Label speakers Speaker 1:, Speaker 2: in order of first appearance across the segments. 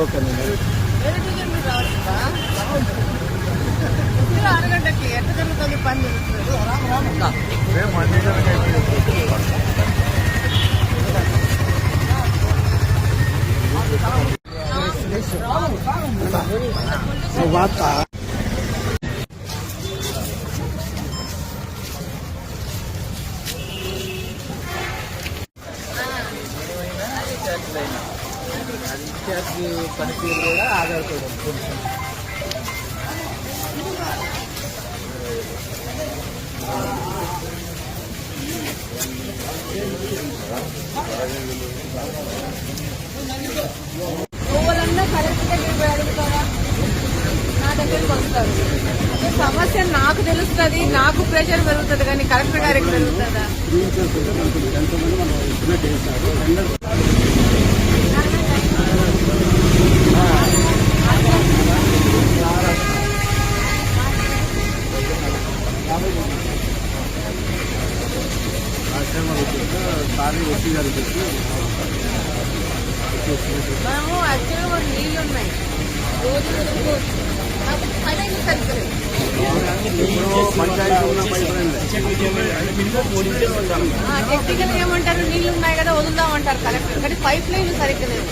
Speaker 1: Okay
Speaker 2: ఎవరన్నా కరెక్ట్గా అడుగుతారా నా దగ్గరికి వస్తారు. సమస్య నాకు తెలుస్తుంది నాకు ప్రెషర్ పెరుగుతుంది కానీ కలెక్టర్ డైరెక్ట్ పెరుగుతుందా?
Speaker 1: సారీ వచ్చి గారు చెప్పి
Speaker 2: మేము యాక్చువల్గా నీళ్ళు ఉన్నాయి. రోజు కొనుక్కోవచ్చు నాకు పని అయితే సరిపోలేదు టెక్నికల్ ఏమంటారు? నీళ్ళు ఉన్నాయి కదా వదులుదామంటారు కలెక్టర్. కానీ పైప్ లైన్ సరిగ్గా లేదు.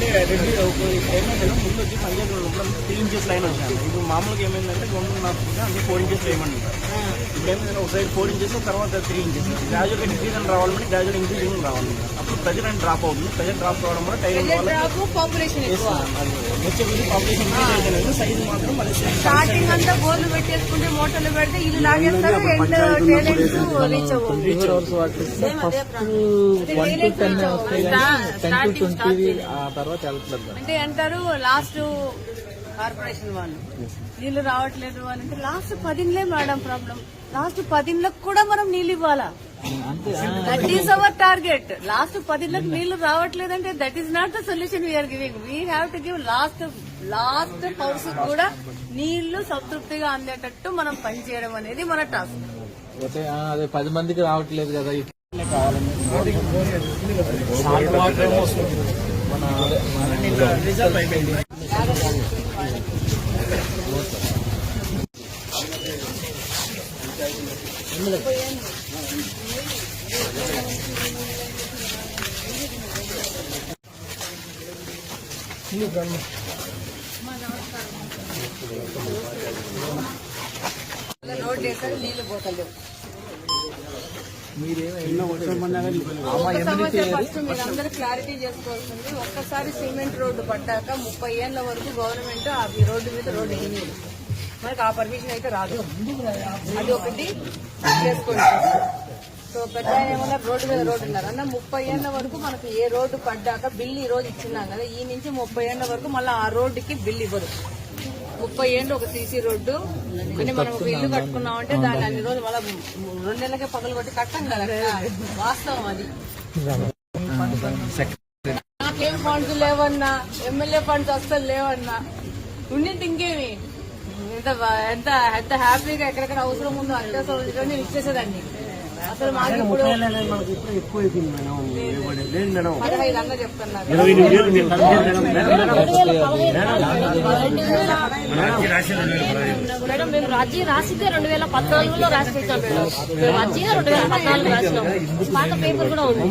Speaker 3: అంటే రెడ్డి ఏమైందంటే ముందు వచ్చి పంచాయతీ లోపల త్రీ ఇంచెస్ లైన్ వచ్చాను ఇప్పుడు మామూలుగా ఏమైందంటే రెండు నాలుగు అన్ని ఫోర్ ఇంచెస్ వేయమంటారు ఇప్పుడు ఏమైందంటే ఒక సైడ్ ఫోర్ ఇంచెస్ తర్వాత త్రీ ఇంచెస్. గ్రాజువల్ ఇంక్రీజన్ రావాలంటే గ్రాజువల్ ఇంక్రీజింగ్ రావాలి. అప్పుడు ప్రెజర్ అండ్ డ్రాప్ అవుతుంది. ప్రెజర్ డ్రాప్ కావడం వల్ల టైం
Speaker 2: పాపులేషన్ ఎక్కువ.
Speaker 3: వచ్చే పాపులేషన్ సైజ్ మాత్రం మళ్ళీ.
Speaker 2: స్టార్టింగ్ అంతా బోర్లు పెట్టేసుకుంటే మోటార్లు పెడితే ఇల్లు లాగేస్తారు ఎండ్ టేలెంట్స్ రీచ్ అవ్వవు.
Speaker 1: Four hours water first one to ten వస్తాయి కానీ టెన్ టు ట్వంటీ ఆ తర్వాత వెళ్తుంది
Speaker 2: అంటే అంటారు లాస్ట్ కార్పొరేషన్ వాళ్ళు. నీళ్ళు రావట్లేదు అని అంటే లాస్ట్ పదిన్లే మేడం ప్రాబ్లం లాస్ట్ పదిన్లకు కూడా మనం నీళ్ళు ఇవ్వాలా? That is our target last పదిన్లకు నీళ్ళు రావట్లేదంటే that is not the solution we are giving we have to give last last house కూడా నీళ్ళు సంతృప్తిగా అందేటట్టు మనం పనిచేయడం అనేది మన టాస్క్
Speaker 1: అదే పది మందికి రావట్లేదు కదా ఇట్లా
Speaker 3: Salt
Speaker 2: నీళ్ళు పోతలేవు. క్లారిటీ చేసుకోవాల్సింది. ఒక్కసారి సిమెంట్ రోడ్డు పట్టాక ముప్పై ఏళ్ళ వరకు గవర్నమెంట్ ఆ రోడ్డు మీద రోడ్డు వేయలేదు మనకి ఆ పర్మిషన్ అయితే రాదు. అది ఒకటి చేసుకోండి. సో పెద్ద ఏమన్నా రోడ్డు మీద రోడ్డు ఉన్నారు? అన్న ముప్పై ఏళ్ళ వరకు మనకు ఏ రోడ్డు పడ్డాక బిల్లు ఈ రోజు ఇచ్చినాం కదా ఈ నుంచి ముప్పై ఏళ్ళ వరకు మళ్ళీ ఆ రోడ్డుకి బిల్లు ఇవ్వరు. ముప్పై ఏళ్ళు ఒక సీసీ రోడ్డు. కానీ మనం ఒక ఇల్లు కట్టుకున్నామంటే దాన్ని అన్ని రోజులు మళ్ళీ రెండు నెలలకే పగలు కొట్టి కట్టం కదా వాస్తవం అది. నాకేం ఫండ్స్ లేవన్నా ఎమ్మెల్యే ఫండ్స్ అస్సలు లేవన్నా. ఉండింటి ఇంకేమి? ఎంత ఎంత హ్యాపీగా ఎక్కడెక్కడ అవసరం ఉందో అత్యవసరం ఉందో నేను ఇచ్చేసేదాన్ని.
Speaker 3: మేడం.
Speaker 4: మేము రాజీ రాసితే రెండు వేల పద్నాలుగులో రాసి పెట్టాం మేడం. మేము రాజీ రెండు వేల పద్నాలుగు రాసినాం. పాత పేపర్ కూడా ఉంది.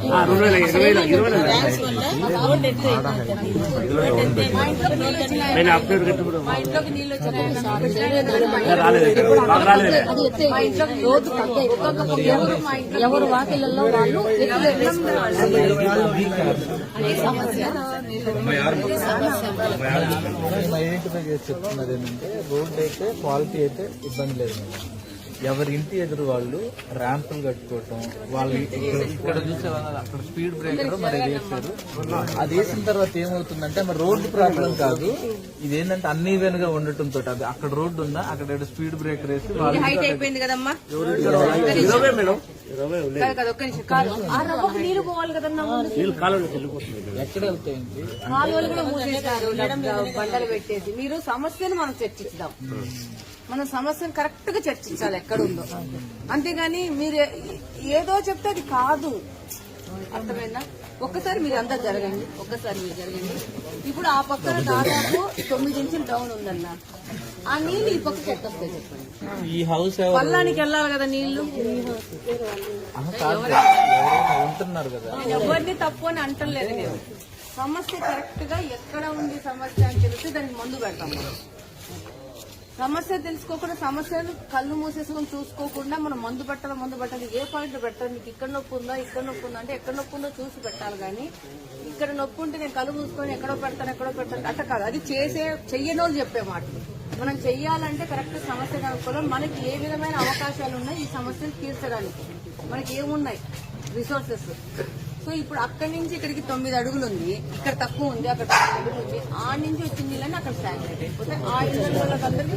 Speaker 3: ఇరవై ఇరవై
Speaker 4: ట్యాంక్స్ వల్ల రోడ్డు ఎత్తు అయిపోయింది.
Speaker 2: మా ఇంట్లోకి నీళ్ళు వచ్చినాయి.
Speaker 3: నేను అప్డేట్ కట్టుకోవడం
Speaker 2: మా ఇంట్లోకి నీళ్ళు వచ్చినాయి.
Speaker 3: రాలేదు. రాలేదు.
Speaker 4: అది ఎత్తు
Speaker 2: మా ఇంట్లోకి నీళ్ళు
Speaker 4: రోడ్డు పక్క
Speaker 2: ఒక్కొక్క ఎవరు మా
Speaker 4: వాకిళ్ళల్లో వాళ్ళు
Speaker 1: ఐడెంటిఫై చేసి చెప్తున్నారు ఏంటంటే రోడ్ అయితే క్వాలిటీ అయితే ఇబ్బంది లేదు. మేడం ఎవరి ఇంటి ఎదురు వాళ్ళు ర్యాంపులు కట్టుకోవటం వాళ్ళు ఇక్కడ- చూసే వాళ్ళు అక్కడ స్పీడ్ బ్రేకర్ మరి ఇది వేస్తారు అది వేసిన తర్వాత ఏమవుతుందంటే మరి రోడ్డు ప్రాబ్లం కాదు. ఇది ఏంటంటే అన్ని వెనుగా ఉండటం తోటి అది అక్కడ రోడ్డు ఉందా అక్కడ స్పీడ్ బ్రేకర్ వేసి వాళ్ళు
Speaker 2: హైట్ అయిపోయింది కదమ్మా?
Speaker 3: ఇరవై మేడం.
Speaker 1: ఎక్కడ వెళ్తాయండి?
Speaker 2: కాలువలు కూడా మూసేస్తారు డబ్బు- బండలు పెట్టేసి మీరు సమస్యను మనం చర్చిద్దాం. మనం సమస్యను కరెక్ట్గా చర్చించాలి ఎక్కడుందో. అంతేగాని మీరు ఏదో చెప్తే అది కాదు. అర్థమైందా? ఒక్కసారి మీరు అందరు జరగండి. ఒక్కసారి మీరు జరగండి. ఇప్పుడు ఆ పక్కన దాదాపు తొమ్మిది ఇంచులు డౌన్ ఉందన్న. ఆ నీళ్ళు ఈ పక్కకి ఎట్టొస్తాయి చెప్పండి.
Speaker 1: ఈ హౌస్
Speaker 2: పల్లానికి వెళ్ళాలి కదా
Speaker 1: నీళ్ళు ఎవరైనా
Speaker 2: తప్పు అని అంటలేదు నేను. సమస్య కరెక్ట్గా ఎక్కడ ఉంది సమస్య అని తెలిస్తే దానికి మందు పెడతాం మనం. సమస్య తెలుసుకోకుండా సమస్యను కళ్ళు మూసేసుకొని చూసుకోకుండా మనం మందు పెట్టాలి మందు పెట్టాలి? ఏ పాయింట్ పెట్టాలి? నీకు ఇక్కడ నొప్పి ఉందా ఇక్కడ నొప్పి ఉందా? అంటే ఎక్కడ నొప్పి ఉందో చూసి పెట్టాలి కానీ ఇక్కడ నొప్పి ఉంటే నేను కళ్ళు మూసుకొని ఎక్కడో పెడతాను ఎక్కడో పెడతాను. అట్ట కాదు. అది చేసే చెయ్యని వాళ్ళు చెప్పే మాటలు మనం చెయ్యాలంటే కరెక్ట్ సమస్య కనుక్కోవడం మనకి ఏ విధమైన అవకాశాలు ఉన్నాయి ఈ సమస్యను తీర్చడానికి? మనకి ఏమున్నాయి? రిసోర్సెస్ సో ఇప్పుడు అక్కడి నుంచి ఇక్కడికి తొమ్మిది అడుగులు ఉంది ఇక్కడ తక్కువ ఉంది అక్కడ తొమ్మిది అడుగులు ఉంది ఆ నుంచి వచ్చిన నీళ్ళని అక్కడ స్టాగ్నేట్ అయిపోతే ఆ ఇళ్ళ వాళ్ళకందరికీ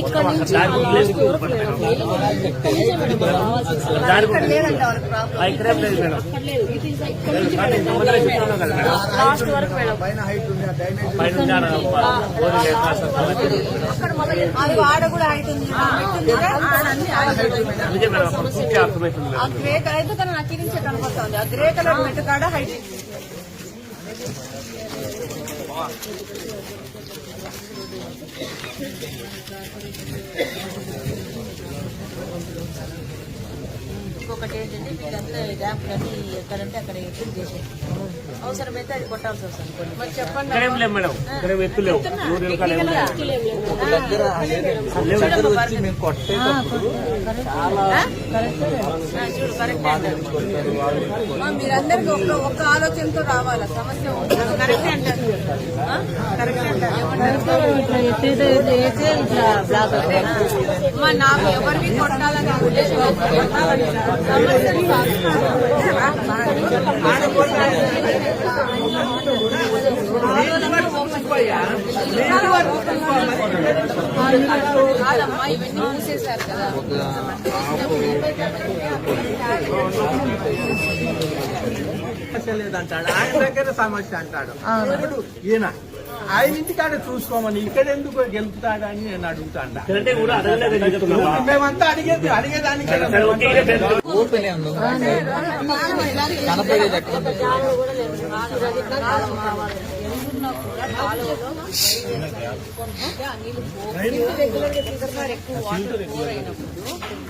Speaker 4: ఇక్కడ నుంచి.
Speaker 2: ఇక్కడ లేదంటే వాళ్ళకి ప్రాబ్లం
Speaker 4: అక్కడ లేదు. It is ఇక్కడ నుంచి మేడం. లాస్ట్ వరకు మేడం
Speaker 3: పైన ఉండాలి. బోర్డు లేదు అసలు.
Speaker 2: అక్కడ మళ్ళీ అది ఆడ కూడా హైట్ ఉంది ఆ ఉంది. ఆ గ్రే కలర్ అయితే కనపడుతుంది ఆ గ్రే కలర్ మెట్టు కాడ హైట్
Speaker 5: ఇంకొకటి ఏంటంటే వీళ్ళంతా ర్యాంపులన్నీ ఎక్కడంటే అక్కడ ఎత్తులు చేసేది అవసరమైతే అది కొట్టాల్సి వస్తుంది.
Speaker 2: మరి చెప్పండి మీరందరికీ ఒక్క ఒక్క ఆలోచనతో రావాలా? సమస్య కరెక్ట్ అంటారు ఆ? కరెక్ట్ అంటారు ఏమంటారు
Speaker 5: ఇట్లా ఎత్తేదో వేస్తే ఇట్లా బ్లాక్ అవుతాయి
Speaker 2: అమ్మా, నాకు ఎవరిని కొట్టాలని ఉద్దేశం లేదు. కొట్టాలని కాదు. సమస్యని కాదమ్మా ఇవన్నీ మూసేశారు కదా
Speaker 6: సమస్య లేదంటాడు ఆయన దగ్గర సమస్య అంటాడు ఇప్పుడు ఈయన ఆయన ఇంటికాడ చూసుకోమని ఇక్కడ ఎందుకు గెలుపుతాడని నేను
Speaker 3: చెప్తున్నావా?
Speaker 6: మేమంతా అడిగేది అడిగేదానికి
Speaker 1: ఎక్కడ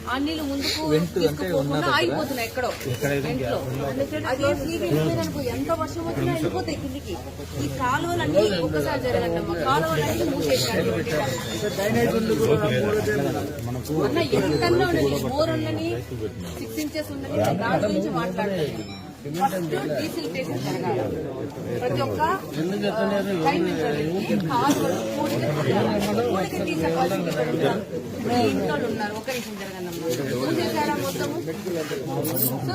Speaker 2: ఆ నీళ్ళు ముందుకు తీసుకుపోకుండా? ఆగిపోతున్నాయి అదే ఎంత వర్షం వచ్చినా వెళ్ళిపోతాయి కిందికి ఈ కాలువలన్నీ ఒక్కసారి జరగండి కాలువలన్నీ మూసేసారు ఉండని సిక్స్ ఇంచెస్ ఉండని దాని గురించి మాట్లాడలేదు. ఫస్ట్ జరగాలి ప్రతి ఒక్క కూడిక ఇంట్లో ఉన్నారు ఒక జరగండి మొత్తము సో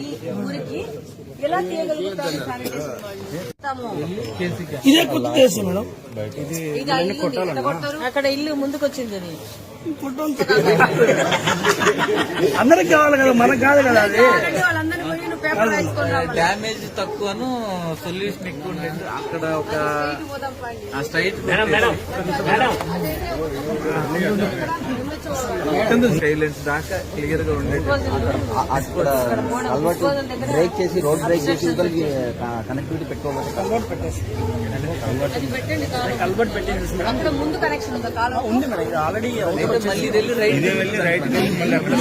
Speaker 2: ఈ ఊరికి ఎలా.
Speaker 3: ఇదే కొత్త కేసు మేడం
Speaker 2: ఇది
Speaker 5: అక్కడ ఇల్లు ముందుకు వచ్చింది
Speaker 3: అందరికి కావాలి కదా మనకు కాదు కదా అది
Speaker 1: డ్యామేజ్ తక్కువను సొల్యూషన్ ఎక్కువ ఉండేది. అక్కడ ఒక straight
Speaker 3: madam madam madam
Speaker 1: silence దాకా క్లియర్గా ఉండేది.
Speaker 7: అది కూడా అలవాటు బ్రేక్ చేసి రోడ్ బ్రేక్ చేసి కనెక్టివిటీ పెట్టుకోవాలి.
Speaker 2: అది పెట్టండి కాలువ.
Speaker 3: కల్బట్ పెట్టేసి మేడం
Speaker 2: అక్కడ ముందు కనెక్షన్ ఉందా?
Speaker 3: మేడం ఇది ఆల్రెడీ
Speaker 1: అయితే మళ్ళీ వెళ్ళి రైట్
Speaker 3: వెళ్ళి రైట్ మళ్ళీ అక్కడ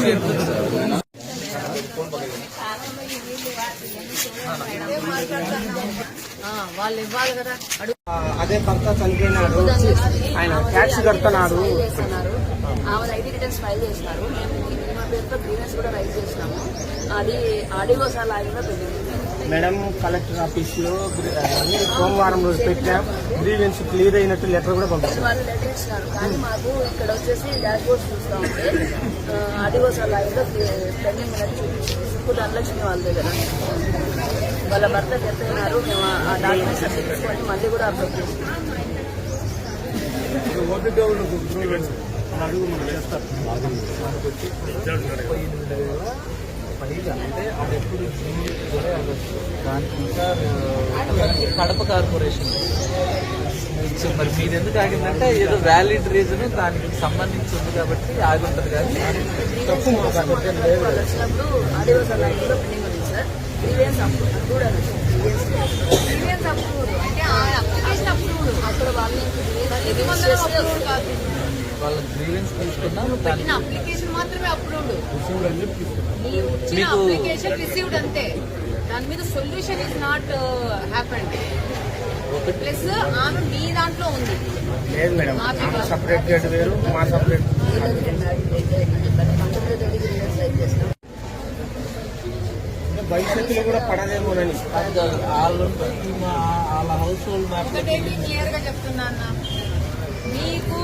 Speaker 5: వాళ్ళు ఇవ్వాలి కదా అడుగు
Speaker 6: అదే భర్త చనిపోయినాడు. ఆయన ట్యాక్స్ కడుతున్నాడు.
Speaker 5: చేస్తున్నారు ఐటీ రిటర్న్స్ ఫైల్ చేసినారు. మేము మా పేరుతో గ్రీవెన్స్ కూడా రైజ్ చేసినాము. అది ఆడియో సార్ లాగిన పెరిగింది
Speaker 3: మేడం కలెక్టర్ ఆఫీస్లో సోమవారం రోజు పెట్టినాం గ్రీవెన్స్ క్లియర్ అయినట్టు లెటర్ కూడా పంపించాం
Speaker 5: వాళ్ళు లెటర్ ఇచ్చినారు. కానీ మాకు ఇక్కడ వచ్చేసి డాష్ బోర్డ్ చూస్తూ ఉంటే ఆదివాసీ లాగా పెండింగ్ అనేది చూపించింది. ఇప్పుడు ధనలక్ష్మి వాళ్ళ దగ్గర. వాళ్ళ భర్త మేము ఆ డాక్యుమెంట్స్ అన్ని తీసుకొని మళ్ళీ కూడా అప్లోడ్ చేసినాం
Speaker 3: అడుగు మనం చేస్తారు
Speaker 1: పైగా అంటే అది ఎప్పుడు జూన్ జూలై ఆగస్టు దానికి ఇంకా ఆ, కడప కార్పొరేషన్. సో మరి మీది ఎందుకు ఆగిందంటే ఏదో వ్యాలిడ్ రీజన్ దానికి సంబంధించి ఉంది కాబట్టి ఆగి ఉంటుంది కానీ
Speaker 5: వాళ్ళు అంటే అప్లికేషన్ అప్రూవ్డ్ అక్కడ కాదు?
Speaker 1: వాళ్ళ గ్రీవెన్స్ తీసుకున్నాం
Speaker 2: అప్లికేషన్ మాత్రమే అప్రూవ్డ్ అప్లికేషన్ రిసీవ్డ్ అంతే. దాని మీద solution is not happened plus ఆమె మీ దాంట్లో ఉంది.
Speaker 3: లేదు మేడం. సపరేట్ గేట్ వేరు మా సపరేట్ భవిష్యత్తులో కూడా పడదేమోనని
Speaker 1: వాళ్ళ వాళ్ళ హౌస్ హోల్డ్ మ్యాప్
Speaker 2: ఒకటేంటి? క్లియర్గా చెప్తున్నా మీకు